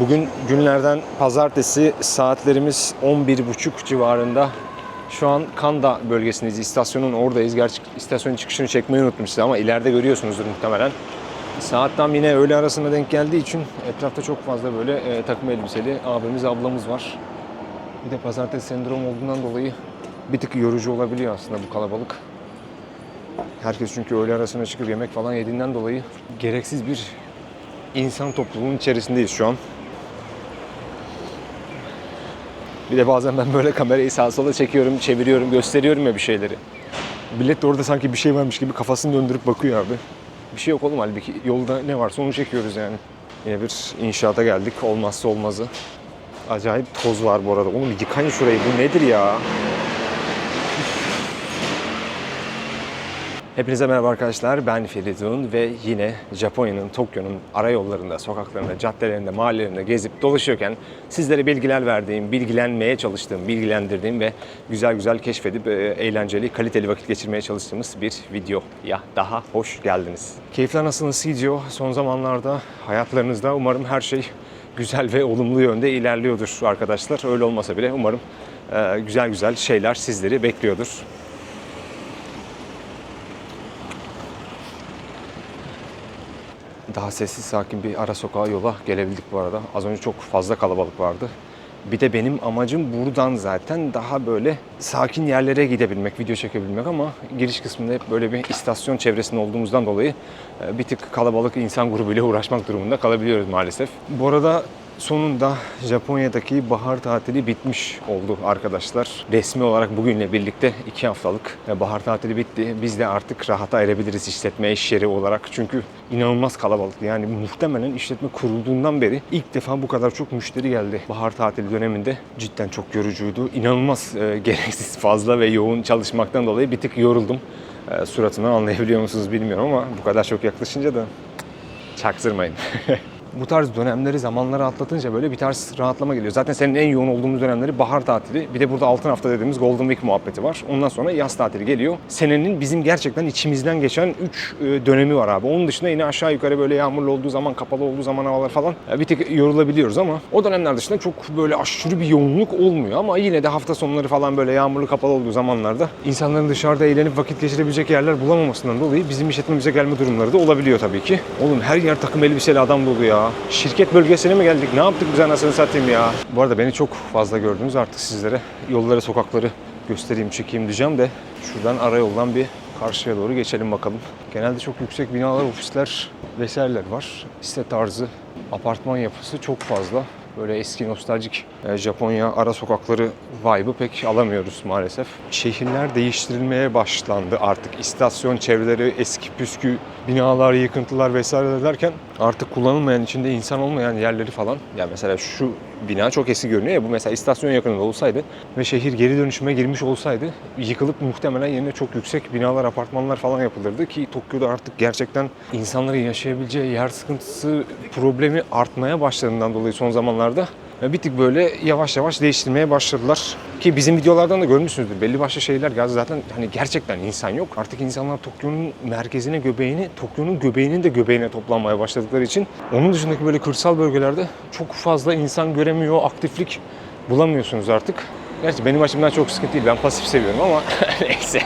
Bugün günlerden pazartesi saatlerimiz 11.30 civarında. Şu an Kanda bölgesindeyiz. İstasyonun oradayız. Gerçi istasyonun çıkışını çekmeyi unuttum size ama ileride görüyorsunuzdur muhtemelen. Saat tam yine öğle arasına denk geldiği için etrafta çok fazla böyle e, takım elbiseli abimiz ablamız var. Bir de pazartesi sendrom olduğundan dolayı bir tık yorucu olabiliyor aslında bu kalabalık. Herkes çünkü öğle arasına çıkıp yemek falan yediğinden dolayı gereksiz bir insan topluluğunun içerisindeyiz şu an. Bir de bazen ben böyle kamerayı sağa sola çekiyorum, çeviriyorum, gösteriyorum ya bir şeyleri. Millet de orada sanki bir şey varmış gibi kafasını döndürüp bakıyor abi. Bir şey yok oğlum halbuki yolda ne varsa onu çekiyoruz yani. Yine bir inşaata geldik. Olmazsa olmazı. Acayip toz var bu arada. Oğlum yıkayın şurayı. Bu nedir ya? Hepinize merhaba arkadaşlar. Ben Feridun ve yine Japonya'nın, Tokyo'nun ara yollarında, sokaklarında, caddelerinde, mahallelerinde gezip dolaşıyorken sizlere bilgiler verdiğim, bilgilenmeye çalıştığım, bilgilendirdiğim ve güzel güzel keşfedip e, eğlenceli, kaliteli vakit geçirmeye çalıştığımız bir video. Ya daha hoş geldiniz. Keyifler nasıl nasıl gidiyor? Son zamanlarda hayatlarınızda umarım her şey güzel ve olumlu yönde ilerliyordur arkadaşlar. Öyle olmasa bile umarım e, güzel güzel şeyler sizleri bekliyordur. Daha sessiz sakin bir ara sokağa yola gelebildik bu arada. Az önce çok fazla kalabalık vardı. Bir de benim amacım buradan zaten daha böyle sakin yerlere gidebilmek, video çekebilmek ama giriş kısmında hep böyle bir istasyon çevresinde olduğumuzdan dolayı e, bir tık kalabalık insan grubuyla uğraşmak durumunda kalabiliyoruz maalesef. Bu arada sonunda Japonya'daki bahar tatili bitmiş oldu arkadaşlar. Resmi olarak bugünle birlikte iki haftalık e, bahar tatili bitti. Biz de artık rahata erebiliriz işletme iş yeri olarak. Çünkü inanılmaz kalabalık. Yani muhtemelen işletme kurulduğundan beri ilk defa bu kadar çok müşteri geldi. Bahar tatili döneminde cidden çok yorucuydu. İnanılmaz e, gereksiz fazla ve yoğun çalışmaktan dolayı bir tık yoruldum. E, suratımdan anlayabiliyor musunuz bilmiyorum ama bu kadar çok yaklaşınca da çaktırmayın. bu tarz dönemleri, zamanları atlatınca böyle bir tarz rahatlama geliyor. Zaten senin en yoğun olduğumuz dönemleri bahar tatili. Bir de burada altın hafta dediğimiz Golden Week muhabbeti var. Ondan sonra yaz tatili geliyor. Senenin bizim gerçekten içimizden geçen 3 dönemi var abi. Onun dışında yine aşağı yukarı böyle yağmurlu olduğu zaman, kapalı olduğu zaman havalar falan e, bir tık yorulabiliyoruz ama o dönemler dışında çok böyle aşırı bir yoğunluk olmuyor ama yine de hafta sonları falan böyle yağmurlu kapalı olduğu zamanlarda insanların dışarıda eğlenip vakit geçirebilecek yerler bulamamasından dolayı bizim işletmemize gelme durumları da olabiliyor tabii ki. Oğlum her yer takım elbiseli adam dolu ya. Şirket bölgesine mi geldik? Ne yaptık biz anasını satayım ya? Bu arada beni çok fazla gördünüz artık sizlere yolları, sokakları göstereyim, çekeyim diyeceğim de şuradan ara yoldan bir karşıya doğru geçelim bakalım. Genelde çok yüksek binalar, ofisler vesaireler var. Site tarzı, apartman yapısı çok fazla. Böyle eski nostaljik e, Japonya ara sokakları vibe'ı pek alamıyoruz maalesef. Şehirler değiştirilmeye başlandı artık. İstasyon çevreleri, eski püskü binalar, yıkıntılar vesaire derken artık kullanılmayan, içinde insan olmayan yerleri falan. Ya mesela şu bina çok eski görünüyor ya bu mesela istasyon yakınında olsaydı ve şehir geri dönüşüme girmiş olsaydı yıkılıp muhtemelen yerine çok yüksek binalar, apartmanlar falan yapılırdı ki Tokyo'da artık gerçekten insanların yaşayabileceği yer sıkıntısı problemi artmaya başladığından dolayı son zamanlarda bir tık böyle yavaş yavaş değiştirmeye başladılar. Ki bizim videolardan da görmüşsünüzdür. Belli başlı şeyler ya zaten hani gerçekten insan yok. Artık insanlar Tokyo'nun merkezine, göbeğini, Tokyo'nun göbeğinin de göbeğine toplanmaya başladıkları için onun dışındaki böyle kırsal bölgelerde çok fazla insan göremiyor, aktiflik bulamıyorsunuz artık. Gerçi benim açımdan çok sıkıntı değil. Ben pasif seviyorum ama neyse.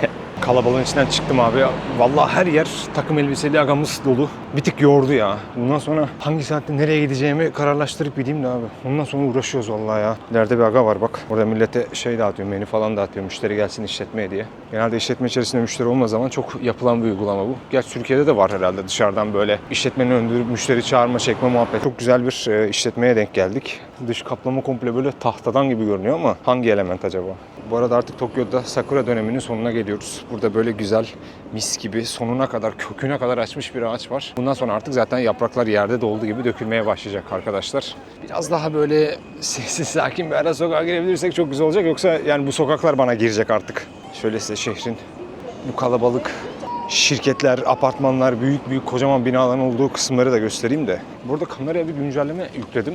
Kalabalığın içinden çıktım abi. Vallahi her yer takım elbiseli agamız dolu. Bir tık yordu ya. Bundan sonra hangi saatte nereye gideceğimi kararlaştırıp gideyim de abi. Ondan sonra uğraşıyoruz vallahi ya. İleride bir aga var bak. Orada millete şey dağıtıyor, menü falan dağıtıyor. Müşteri gelsin işletmeye diye. Genelde işletme içerisinde müşteri olmadığı zaman çok yapılan bir uygulama bu. Gerçi Türkiye'de de var herhalde dışarıdan böyle işletmenin önünde müşteri çağırma çekme muhabbet. Çok güzel bir e, işletmeye denk geldik. Dış kaplama komple böyle tahtadan gibi görünüyor ama hangi element acaba? Bu arada artık Tokyo'da Sakura döneminin sonuna geliyoruz. Burada böyle güzel mis gibi sonuna kadar köküne kadar açmış bir ağaç var. Bundan sonra artık zaten yapraklar yerde dolduğu gibi dökülmeye başlayacak arkadaşlar. Biraz daha böyle sessiz sakin bir ara sokağa girebilirsek çok güzel olacak. Yoksa yani bu sokaklar bana girecek artık. Şöyle size şehrin bu kalabalık şirketler, apartmanlar, büyük büyük kocaman binaların olduğu kısımları da göstereyim de. Burada kameraya bir güncelleme yükledim.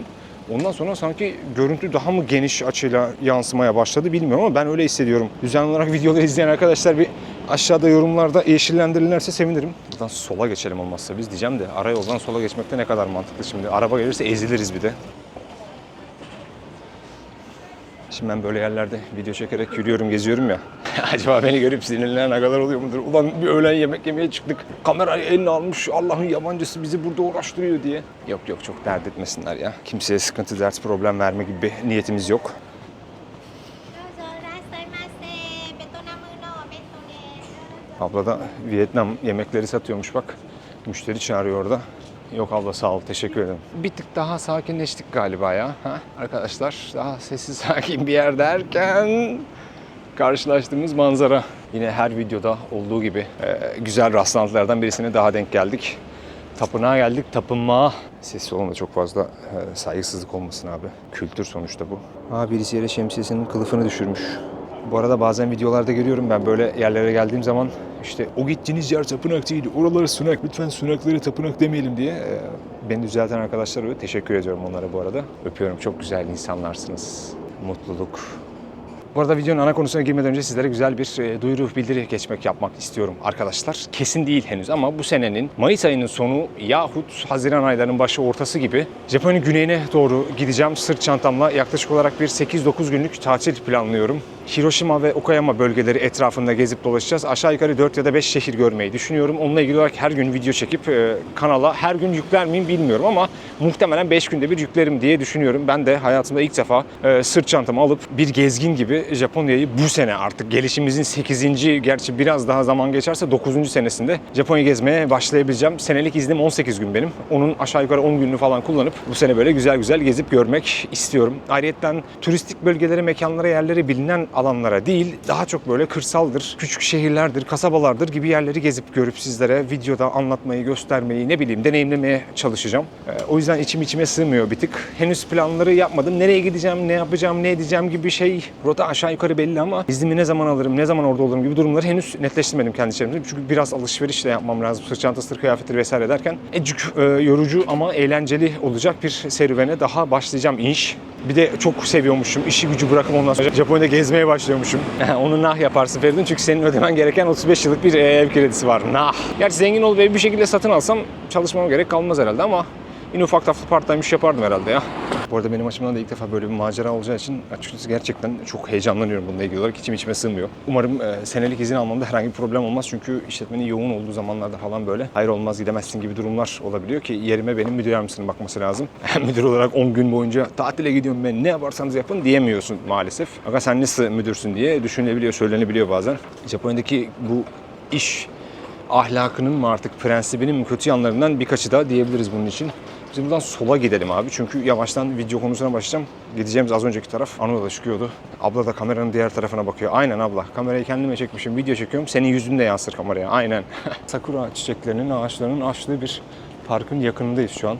Ondan sonra sanki görüntü daha mı geniş açıyla yansımaya başladı bilmiyorum ama ben öyle hissediyorum. Düzenli olarak videoları izleyen arkadaşlar bir Aşağıda yorumlarda yeşillendirilirse sevinirim. Buradan sola geçelim olmazsa biz diyeceğim de ara yoldan sola geçmekte ne kadar mantıklı şimdi. Araba gelirse eziliriz bir de. Şimdi ben böyle yerlerde video çekerek yürüyorum, geziyorum ya. Acaba beni görüp sinirlenen agalar oluyor mudur? Ulan bir öğlen yemek yemeye çıktık. Kamerayı eline almış. Allah'ın yabancısı bizi burada uğraştırıyor diye. Yok yok çok dert etmesinler ya. Kimseye sıkıntı, dert, problem verme gibi bir niyetimiz yok. Abla da Vietnam yemekleri satıyormuş bak. Müşteri çağırıyor orada. Yok abla sağ ol teşekkür ederim. Bir tık daha sakinleştik galiba ya. Ha? Arkadaşlar daha sessiz sakin bir yer derken karşılaştığımız manzara. Yine her videoda olduğu gibi e, güzel rastlantılardan birisine daha denk geldik. Tapınağa geldik, tapınmağa. Sessiz olun da çok fazla e, saygısızlık olmasın abi. Kültür sonuçta bu. Aa birisi yere şemsiyesinin kılıfını düşürmüş. Bu arada bazen videolarda görüyorum ben böyle yerlere geldiğim zaman işte o gittiğiniz yer tapınak değil, oraları sunak, lütfen sunakları tapınak demeyelim diye e, beni düzelten arkadaşlar oluyor. Teşekkür ediyorum onlara bu arada. Öpüyorum, çok güzel insanlarsınız. Mutluluk, bu arada videonun ana konusuna girmeden önce sizlere güzel bir e, duyuru bildiri geçmek yapmak istiyorum arkadaşlar. Kesin değil henüz ama bu senenin Mayıs ayının sonu yahut Haziran aylarının başı ortası gibi Japonya'nın güneyine doğru gideceğim. Sırt çantamla yaklaşık olarak bir 8-9 günlük tatil planlıyorum. Hiroşima ve Okayama bölgeleri etrafında gezip dolaşacağız. Aşağı yukarı 4 ya da 5 şehir görmeyi düşünüyorum. Onunla ilgili olarak her gün video çekip e, kanala her gün yükler miyim bilmiyorum ama muhtemelen 5 günde bir yüklerim diye düşünüyorum. Ben de hayatımda ilk defa e, sırt çantamı alıp bir gezgin gibi Japonya'yı bu sene artık gelişimizin 8. gerçi biraz daha zaman geçerse 9. senesinde Japonya gezmeye başlayabileceğim. Senelik iznim 18 gün benim. Onun aşağı yukarı 10 gününü falan kullanıp bu sene böyle güzel güzel gezip görmek istiyorum. Ayrıyeten turistik bölgelere, mekanlara, yerlere bilinen alanlara değil, daha çok böyle kırsaldır, küçük şehirlerdir, kasabalardır gibi yerleri gezip görüp sizlere videoda anlatmayı, göstermeyi, ne bileyim deneyimlemeye çalışacağım. Ee, o yüzden içim içime sığmıyor bir tık. Henüz planları yapmadım. Nereye gideceğim, ne yapacağım, ne edeceğim gibi şey rota aşağı yukarı belli ama iznimi ne zaman alırım, ne zaman orada olurum gibi durumları henüz netleştirmedim kendi içerimde. Çünkü biraz alışveriş de yapmam lazım. Sırt çantası, kıyafetleri vesaire derken ecük e, yorucu ama eğlenceli olacak bir serüvene daha başlayacağım inş. Bir de çok seviyormuşum. İşi gücü bırakıp ondan sonra Japonya'da gezmeye başlıyormuşum. Onu nah yaparsın Feridun çünkü senin ödemen gereken 35 yıllık bir e, ev kredisi var. Nah. Gerçi zengin olup evi bir şekilde satın alsam çalışmama gerek kalmaz herhalde ama yine ufak taflı part time iş yapardım herhalde ya. Bu arada benim açımdan da ilk defa böyle bir macera olacağı için açıkçası gerçekten çok heyecanlanıyorum bununla ilgili olarak. İçim içime sığmıyor. Umarım e, senelik izin almamda herhangi bir problem olmaz. Çünkü işletmenin yoğun olduğu zamanlarda falan böyle hayır olmaz gidemezsin gibi durumlar olabiliyor ki yerime benim müdür yardımcısının bakması lazım. müdür olarak 10 gün boyunca tatile gidiyorum ben ne yaparsanız yapın diyemiyorsun maalesef. Aga sen nasıl müdürsün diye düşünülebiliyor, söylenebiliyor bazen. Japonya'daki bu iş ahlakının mı artık prensibinin mi kötü yanlarından birkaçı da diyebiliriz bunun için. Buradan sola gidelim abi çünkü yavaştan video konusuna başlayacağım. Gideceğimiz az önceki taraf Anadolu'da çıkıyordu. Abla da kameranın diğer tarafına bakıyor. Aynen abla. Kamerayı kendime çekmişim. Video çekiyorum. Senin yüzün de yansır kameraya. Aynen. Sakura çiçeklerinin, ağaçlarının açtığı bir parkın yakınındayız şu an.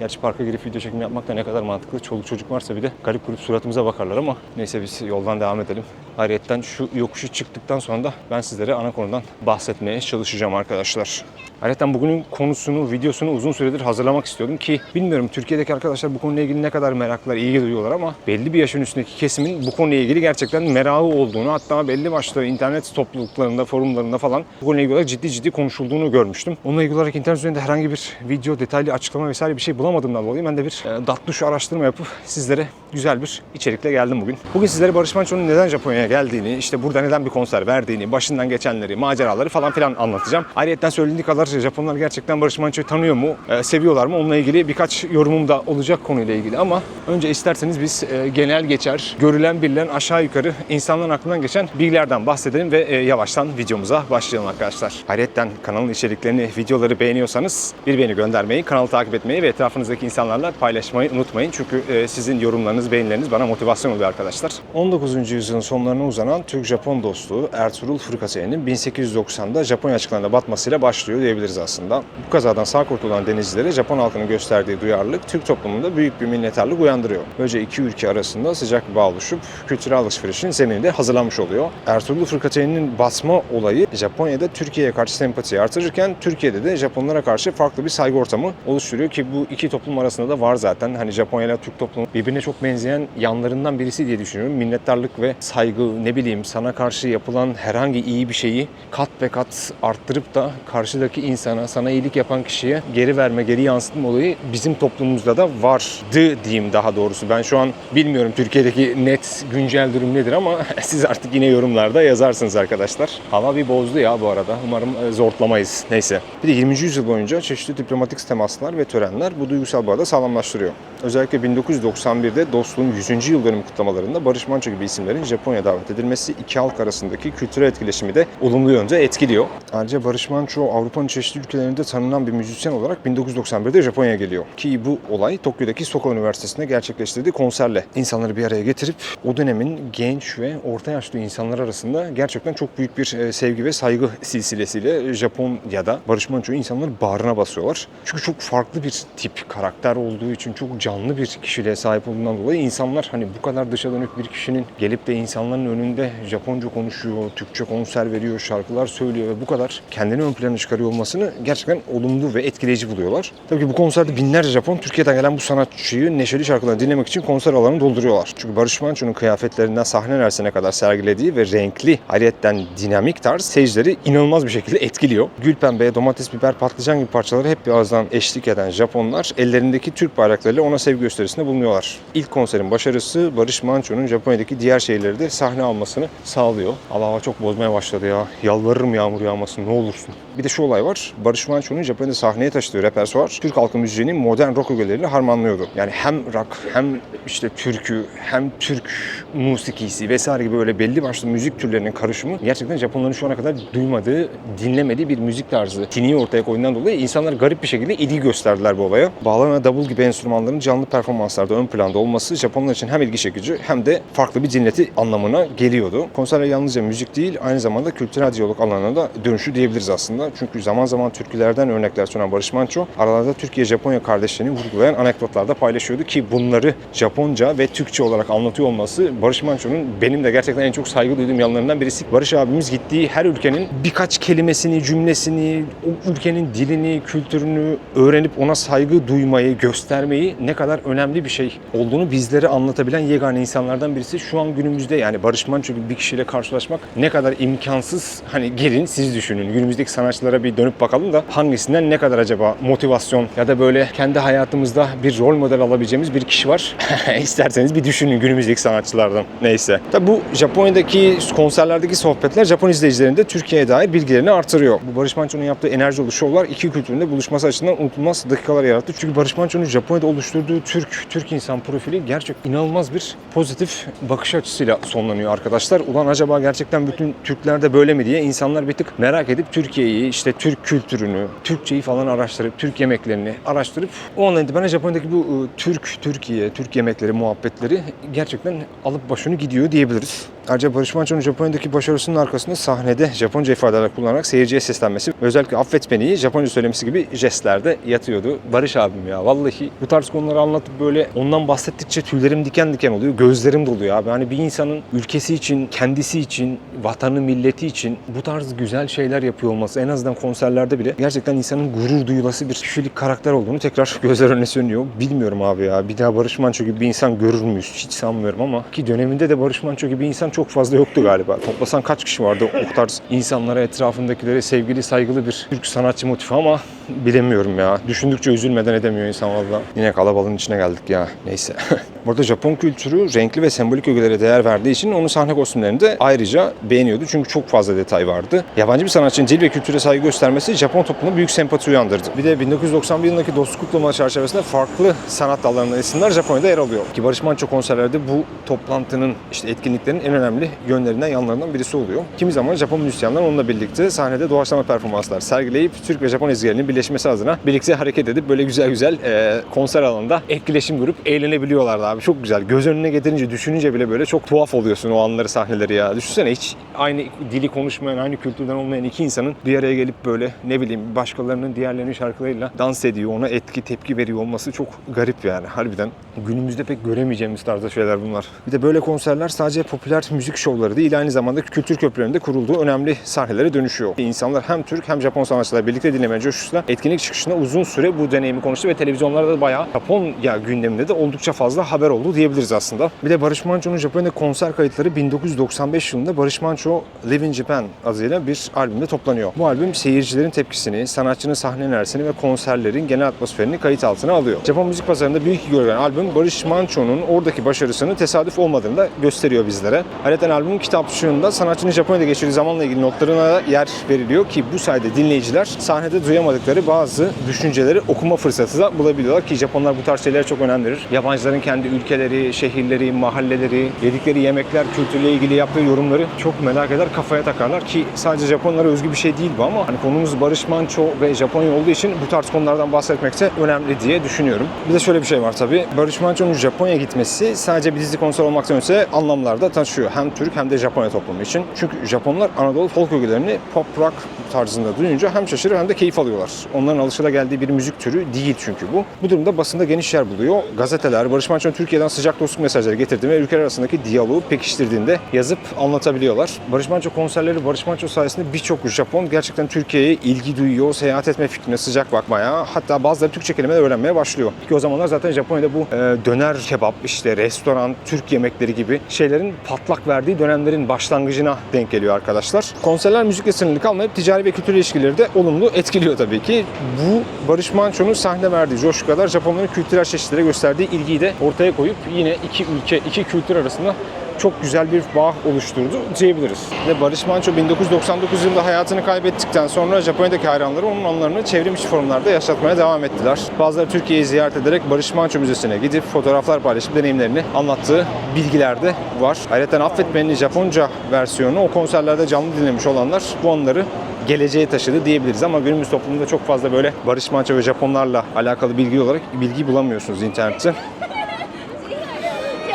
Gerçi parka girip video çekimi yapmak da ne kadar mantıklı. Çoluk çocuk varsa bir de garip grup suratımıza bakarlar ama neyse biz yoldan devam edelim. Ayrıca şu yokuşu çıktıktan sonra da ben sizlere ana konudan bahsetmeye çalışacağım arkadaşlar. Ayrıca bugünün konusunu, videosunu uzun süredir hazırlamak istiyordum ki bilmiyorum Türkiye'deki arkadaşlar bu konuyla ilgili ne kadar meraklılar, ilgi duyuyorlar ama belli bir yaşın üstündeki kesimin bu konuyla ilgili gerçekten merakı olduğunu hatta belli başlı internet topluluklarında, forumlarında falan bu konuyla ilgili ciddi ciddi konuşulduğunu görmüştüm. Onunla ilgili olarak internet üzerinde herhangi bir video, detaylı açıklama vesaire bir şey bulamadığımdan dolayı ben de bir e, datluş araştırma yapıp sizlere güzel bir içerikle geldim bugün. Bugün sizlere Barış Manço'nun neden Japonya'ya geldiğini, işte burada neden bir konser verdiğini, başından geçenleri, maceraları falan filan anlatacağım. Ayrıca söylediği kadar Japonlar gerçekten Barış Manço'yu tanıyor mu, e, seviyorlar mı onunla ilgili birkaç yorumum da olacak konuyla ilgili ama önce isterseniz biz e, genel geçer, görülen bilinen aşağı yukarı insanların aklından geçen bilgilerden bahsedelim ve e, yavaştan videomuza başlayalım arkadaşlar. Ayrıca kanalın içeriklerini, videoları beğeniyorsanız bir beğeni göndermeyi, kanalı takip etmeyi ve etrafınızdaki insanlarla paylaşmayı unutmayın. Çünkü e, sizin yorumlarınız, beğenileriniz bana motivasyon oluyor arkadaşlar. 19. yüzyılın sonlarına uzanan Türk-Japon dostluğu Ertuğrul Fırkateyn'in 1890'da Japonya açıklarında batmasıyla başlıyor diyebiliriz aslında. Bu kazadan sağ kurtulan denizcilere Japon halkının gösterdiği duyarlılık Türk toplumunda büyük bir minnettarlık uyandırıyor. Böylece iki ülke arasında sıcak bir bağ oluşup kültürel alışverişin zemini de hazırlanmış oluyor. Ertuğrul Fırkateyn'in batma olayı Japonya'da Türkiye'ye karşı sempati artırırken Türkiye'de de Japonlara karşı farklı bir saygı ortamı oluşturuyor ki bu iki iki toplum arasında da var zaten. Hani Japonya ile Türk toplumu birbirine çok benzeyen yanlarından birisi diye düşünüyorum. Minnettarlık ve saygı ne bileyim sana karşı yapılan herhangi iyi bir şeyi kat be kat arttırıp da karşıdaki insana, sana iyilik yapan kişiye geri verme, geri yansıtma olayı bizim toplumumuzda da vardı diyeyim daha doğrusu. Ben şu an bilmiyorum Türkiye'deki net güncel durum nedir ama siz artık yine yorumlarda yazarsınız arkadaşlar. Hava bir bozdu ya bu arada. Umarım e, zortlamayız. Neyse. Bir de 20. yüzyıl boyunca çeşitli diplomatik temaslar ve törenler bu duygusal bağı da sağlamlaştırıyor. Özellikle 1991'de dostluğun 100. yıl dönümü kutlamalarında Barış Manço gibi isimlerin Japonya davet edilmesi iki halk arasındaki kültürel etkileşimi de olumlu yönde etkiliyor. Ayrıca Barış Manço Avrupa'nın çeşitli ülkelerinde tanınan bir müzisyen olarak 1991'de Japonya'ya geliyor. Ki bu olay Tokyo'daki Soka Üniversitesi'nde gerçekleştirdiği konserle insanları bir araya getirip o dönemin genç ve orta yaşlı insanlar arasında gerçekten çok büyük bir e, sevgi ve saygı silsilesiyle Japonya'da Barış Manço'yu insanların bağrına basıyorlar. Çünkü çok farklı bir tip karakter olduğu için çok canlı bir kişiliğe sahip olduğundan dolayı insanlar hani bu kadar dışa dönük bir kişinin gelip de insanların önünde Japonca konuşuyor, Türkçe konser veriyor, şarkılar söylüyor ve bu kadar kendini ön plana çıkarıyor olmasını gerçekten olumlu ve etkileyici buluyorlar. Tabii ki bu konserde binlerce Japon Türkiye'den gelen bu sanatçıyı neşeli şarkılarını dinlemek için konser alanını dolduruyorlar. Çünkü Barış Manço'nun kıyafetlerinden sahne nersine kadar sergilediği ve renkli, ayrıyetten dinamik tarz seyircileri inanılmaz bir şekilde etkiliyor. Gül pembeye, domates, biber, patlıcan gibi parçaları hep birazdan eşlik eden Japonlar ellerindeki Türk bayraklarıyla ona sevgi gösterisinde bulunuyorlar. İlk konserin başarısı Barış Manço'nun Japonya'daki diğer şehirleri de sahne almasını sağlıyor. Allah hava çok bozmaya başladı ya. Yalvarırım yağmur yağmasın ne olursun. Bir de şu olay var. Barış Manço'nun Japonya'da sahneye taşıdığı repertuar Türk halkı müziğinin modern rock ögeleriyle harmanlıyordu. Yani hem rock hem işte türkü hem Türk musikisi vesaire gibi böyle belli başlı müzik türlerinin karışımı gerçekten Japonların şu ana kadar duymadığı, dinlemediği bir müzik tarzı. Tiniyi ortaya koyduğundan dolayı insanlar garip bir şekilde ilgi gösterdiler bu olaya. Bağlama ve davul gibi enstrümanların canlı performanslarda ön planda olması Japonlar için hem ilgi çekici hem de farklı bir dinleti anlamına geliyordu. Konserler yalnızca müzik değil aynı zamanda kültürel diyalog alanına da dönüşü diyebiliriz aslında. Çünkü zaman zaman türkülerden örnekler sunan Barış Manço aralarda Türkiye-Japonya kardeşliğini vurgulayan anekdotlarda paylaşıyordu ki bunları Japonca ve Türkçe olarak anlatıyor olması Barış Manço'nun benim de gerçekten en çok saygı duyduğum yanlarından birisi. Barış abimiz gittiği her ülkenin birkaç kelimesini, cümlesini, o ülkenin dilini, kültürünü öğrenip ona saygı duymayı, göstermeyi ne kadar önemli bir şey olduğunu bizlere anlatabilen yegane insanlardan birisi. Şu an günümüzde yani Barış Manço bir kişiyle karşılaşmak ne kadar imkansız. Hani gelin siz düşünün. Günümüzdeki sanatçılara bir dönüp bakalım da hangisinden ne kadar acaba motivasyon ya da böyle kendi hayatımızda bir rol model alabileceğimiz bir kişi var. İsterseniz bir düşünün günümüzdeki sanatçılardan. Neyse. Tabi bu Japonya'daki konserlerdeki sohbetler Japon izleyicilerin de Türkiye'ye dair bilgilerini artırıyor. Bu Barış Manço'nun yaptığı enerji dolu şovlar iki kültürün de buluşması açısından unutulmaz dakikalar yarattı. Çünkü Barış Manço'nun Japonya'da oluşturduğu Türk Türk insan profili gerçek inanılmaz bir pozitif bakış açısıyla sonlanıyor arkadaşlar. Ulan acaba gerçekten bütün Türkler de böyle mi diye insanlar bir tık merak edip Türkiye'yi, işte Türk kültürünü, Türkçeyi falan araştırıp, Türk yemeklerini araştırıp o andan itibaren Japonya'daki bu ıı, Türk, Türkiye, Türk yemekleri muhabbetleri gerçekten alıp başını gidiyor diyebiliriz. Ayrıca Barış Manço'nun Japonya'daki başarısının arkasında sahnede Japonca ifadeler kullanarak seyirciye seslenmesi özellikle affet beni'yi Japonca söylemesi gibi jestlerde yatıyordu. Barış abim ya vallahi bu tarz konuları anlatıp böyle ondan bahsettikçe tüylerim diken diken oluyor. Gözlerim doluyor abi. Hani bir insanın ülkesi için, kendisi için, vatanı, milleti için bu tarz güzel şeyler yapıyor olması en azından konserlerde bile gerçekten insanın gurur duyulası bir kişilik karakter olduğunu tekrar gözler önüne sönüyor. Bilmiyorum abi ya. Bir daha Barış Manço gibi bir insan görür müyüz? Hiç sanmıyorum ama ki döneminde de Barış Manço gibi insan çok fazla yoktu galiba. Toplasan kaç kişi vardı o tarz insanlara, etrafındakilere sevgili, saygılı bir Türk sanatçı motifi ama bilemiyorum ya. Düşündükçe üzülmeden edemiyor insan valla. Yine kalabalığın içine geldik ya. Neyse. Burada Japon kültürü renkli ve sembolik ögelere değer verdiği için onun sahne kostümlerini de ayrıca beğeniyordu. Çünkü çok fazla detay vardı. Yabancı bir sanatçının dil ve kültüre saygı göstermesi Japon toplumuna büyük sempati uyandırdı. Bir de 1991 yılındaki dostluk kutlama çerçevesinde farklı sanat dallarından isimler Japonya'da yer alıyor. Ki Barış Manço konserlerde bu toplantının işte etkinliklerin en önemli yönlerinden yanlarından birisi oluyor. Kimi zaman Japon müzisyenler onunla birlikte sahnede doğaçlama performanslar sergileyip Türk ve Japon ezgilerinin birleşmesi adına birlikte hareket edip böyle güzel güzel e, konser alanında etkileşim kurup eğlenebiliyorlardı abi. Çok güzel. Göz önüne getirince, düşününce bile böyle çok tuhaf oluyorsun o anları, sahneleri ya. Düşünsene hiç aynı dili konuşmayan, aynı kültürden olmayan iki insanın bir araya gelip böyle ne bileyim başkalarının diğerlerinin şarkılarıyla dans ediyor, ona etki, tepki veriyor olması çok garip yani harbiden. Günümüzde pek göremeyeceğimiz tarzda şeyler bunlar. Bir de böyle konserler sadece popüler müzik şovları değil, aynı zamanda kültür köprülerinde kurulduğu önemli sahnelere dönüşüyor. İnsanlar hem Türk hem Japon sanatçılar birlikte dinlemeye coşuşla etkinlik çıkışında uzun süre bu deneyimi konuştu ve televizyonlarda da bayağı Japonya gündeminde de oldukça fazla haber oldu diyebiliriz aslında. Bir de Barış Manço'nun Japonya'da konser kayıtları 1995 yılında Barış Manço Live in Japan adıyla bir albümde toplanıyor. Bu albüm seyircilerin tepkisini, sanatçının sahne enerjisini ve konserlerin genel atmosferini kayıt altına alıyor. Japon müzik pazarında büyük gören albüm Barış Manço'nun oradaki başarısının tesadüf olmadığını da gösteriyor bizlere. Ayrıca albümün kitapçığında sanatçının Japonya'da geçirdiği zamanla ilgili notlarına yer veriliyor ki bu sayede dinleyiciler sahnede duyamadıkları bazı düşünceleri okuma fırsatı da bulabiliyorlar ki Japonlar bu tarz şeylere çok önem verir. Yabancıların kendi ülkeleri, şehirleri, mahalleleri, yedikleri yemekler, kültürle ilgili yaptığı yorumları çok merak eder, kafaya takarlar ki sadece Japonlara özgü bir şey değil bu ama hani konumuz Barış Manço ve Japonya olduğu için bu tarz konulardan bahsetmek de önemli diye düşünüyorum. Bir de şöyle bir şey var tabii. Barış Manço'nun Japonya'ya gitmesi sadece bir dizi konser olmaktan öte anlamlarda taşıyor. Hem Türk hem de Japonya toplumu için. Çünkü Japonlar Anadolu folk ögelerini pop rock tarzında duyunca hem şaşırır hem de keyif alıyorlar. Onların alışılageldiği bir müzik türü değil çünkü bu. Bu durumda basında geniş yer buluyor. Gazeteler Barış Manço'nun Türkiye'den sıcak dostluk mesajları getirdiğini ve ülkeler arasındaki diyaloğu pekiştirdiğinde yazıp anlatabiliyorlar. Barış Manço konserleri Barış Manço sayesinde birçok Japon gerçekten Türkiye'ye ilgi duyuyor, seyahat etme fikrine sıcak bakmaya, hatta bazıları Türkçe kelimeler öğrenmeye başlıyor. Ki o zamanlar zaten Japonya'da bu e, döner kebap, işte restoran, Türk yemekleri gibi şeylerin patlak verdiği dönemlerin başlangıcına denk geliyor arkadaşlar. Konserler müzikle sınırlı kalmayıp ticari ve kültürel ilişkileri de olumlu etkiliyor tabii ki. Bu Barış Manço'nun sahne verdiği coşku kadar Japonların kültürel çeşitlere gösterdiği ilgiyi de ortaya koyup yine iki ülke, iki kültür arasında çok güzel bir bağ oluşturdu diyebiliriz. Ve Barış Manço 1999 yılında hayatını kaybettikten sonra Japonya'daki hayranları onun anılarını çevrim içi forumlarda yaşatmaya devam ettiler. Bazıları Türkiye'yi ziyaret ederek Barış Manço Müzesi'ne gidip fotoğraflar paylaşıp deneyimlerini anlattığı bilgiler de var. Ayrıca Affet Beni Japonca versiyonu o konserlerde canlı dinlemiş olanlar bu anıları geleceğe taşıdı diyebiliriz ama günümüz toplumunda çok fazla böyle Barış Manço ve Japonlarla alakalı bilgi olarak bilgi bulamıyorsunuz internette.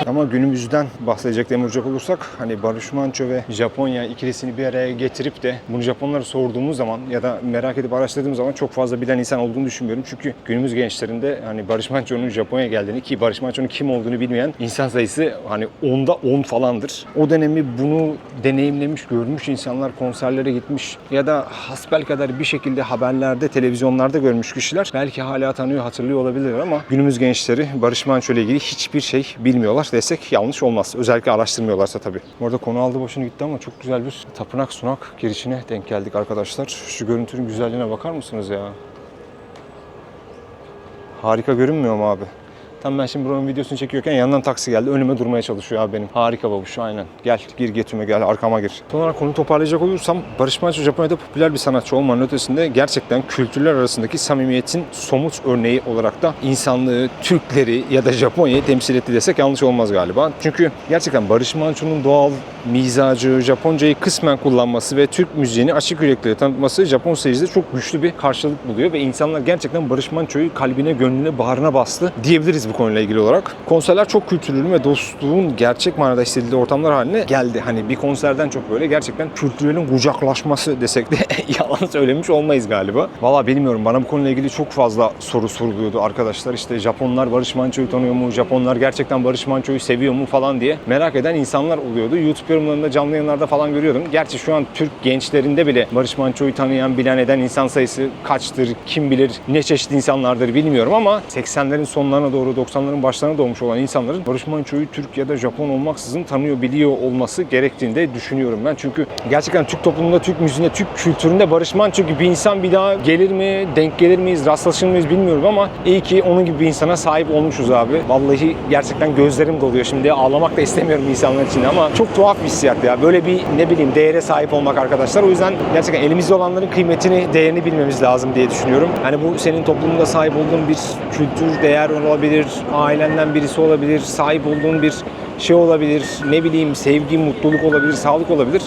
Ama günümüzden bahsedecek vuracak olursak hani Barış Manço ve Japonya ikilisini bir araya getirip de bunu Japonlara sorduğumuz zaman ya da merak edip araştırdığım zaman çok fazla bilen insan olduğunu düşünmüyorum. Çünkü günümüz gençlerinde hani Barış Manço'nun Japonya geldiğini ki Barış Manço'nun kim olduğunu bilmeyen insan sayısı hani onda 10 falandır. O dönemi bunu deneyimlemiş, görmüş insanlar konserlere gitmiş ya da hasbel kadar bir şekilde haberlerde, televizyonlarda görmüş kişiler belki hala tanıyor, hatırlıyor olabilirler ama günümüz gençleri Barış Manço ile ilgili hiçbir şey bilmiyorlar desek yanlış olmaz. Özellikle araştırmıyorlarsa tabii. Bu arada konu aldı başını gitti ama çok güzel bir tapınak sunak girişine denk geldik arkadaşlar. Şu görüntünün güzelliğine bakar mısınız ya? Harika görünmüyor mu abi? Tam ben şimdi buranın videosunu çekiyorken yandan taksi geldi. Önüme durmaya çalışıyor abi benim. Harika babuş aynen. Gel gir getüme gel arkama gir. Son olarak konuyu toparlayacak olursam Barış Manço Japonya'da popüler bir sanatçı olmanın ötesinde gerçekten kültürler arasındaki samimiyetin somut örneği olarak da insanlığı, Türkleri ya da Japonya'yı temsil etti desek yanlış olmaz galiba. Çünkü gerçekten Barış Manço'nun doğal mizacı, Japoncayı kısmen kullanması ve Türk müziğini açık yürekliyle tanıtması Japon seyircide çok güçlü bir karşılık buluyor ve insanlar gerçekten Barış Manço'yu kalbine, gönlüne, bağrına bastı diyebiliriz bu konuyla ilgili olarak. Konserler çok kültürlü ve dostluğun gerçek manada hissedildiği ortamlar haline geldi. Hani bir konserden çok böyle gerçekten kültürlerin kucaklaşması desek de yalan söylemiş olmayız galiba. Valla bilmiyorum bana bu konuyla ilgili çok fazla soru soruluyordu arkadaşlar. İşte Japonlar Barış Manço'yu tanıyor mu? Japonlar gerçekten Barış Manço'yu seviyor mu falan diye merak eden insanlar oluyordu. YouTube yorumlarında canlı yayınlarda falan görüyordum. Gerçi şu an Türk gençlerinde bile Barış Manço'yu tanıyan, bilen eden insan sayısı kaçtır, kim bilir ne çeşit insanlardır bilmiyorum ama 80'lerin sonlarına doğru 90'ların başlarına doğmuş olan insanların Barış Manço'yu Türk ya da Japon olmaksızın tanıyor, biliyor olması gerektiğini de düşünüyorum ben. Çünkü gerçekten Türk toplumunda, Türk müziğinde, Türk kültüründe Barış Manço gibi bir insan bir daha gelir mi, denk gelir miyiz, rastlaşır mıyız bilmiyorum ama iyi ki onun gibi bir insana sahip olmuşuz abi. Vallahi gerçekten gözlerim doluyor şimdi. Ağlamak da istemiyorum insanlar için ama çok tuhaf bir hissiyat ya. Böyle bir ne bileyim değere sahip olmak arkadaşlar. O yüzden gerçekten elimizde olanların kıymetini, değerini bilmemiz lazım diye düşünüyorum. Hani bu senin toplumunda sahip olduğun bir kültür, değer olabilir, ailenden birisi olabilir, sahip olduğun bir şey olabilir, ne bileyim sevgi, mutluluk olabilir, sağlık olabilir.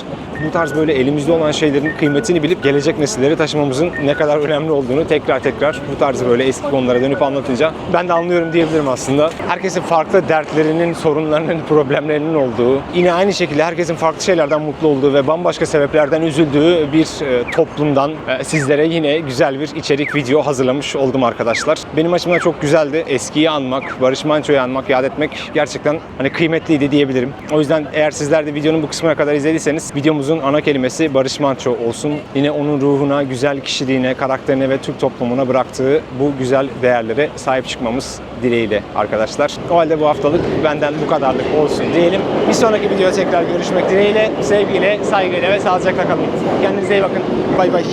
Bu tarz böyle elimizde olan şeylerin kıymetini bilip gelecek nesillere taşımamızın ne kadar önemli olduğunu tekrar tekrar bu tarz böyle eski konulara dönüp anlatınca ben de anlıyorum diyebilirim aslında. Herkesin farklı dertlerinin, sorunlarının, problemlerinin olduğu, yine aynı şekilde herkesin farklı şeylerden mutlu olduğu ve bambaşka sebeplerden üzüldüğü bir e, toplumdan e, sizlere yine güzel bir içerik video hazırlamış oldum arkadaşlar. Benim açımdan çok güzeldi. Eskiyi anmak, Barış Manço'yu anmak, yad etmek gerçekten hani kıymetli kuvvetliydi diyebilirim. O yüzden eğer sizler de videonun bu kısmına kadar izlediyseniz videomuzun ana kelimesi Barış Manço olsun. Yine onun ruhuna, güzel kişiliğine, karakterine ve Türk toplumuna bıraktığı bu güzel değerlere sahip çıkmamız dileğiyle arkadaşlar. O halde bu haftalık benden bu kadarlık olsun diyelim. Bir sonraki videoda tekrar görüşmek dileğiyle. Sevgiyle, saygıyla ve sağlıcakla kalın. Kendinize iyi bakın. Bay bay.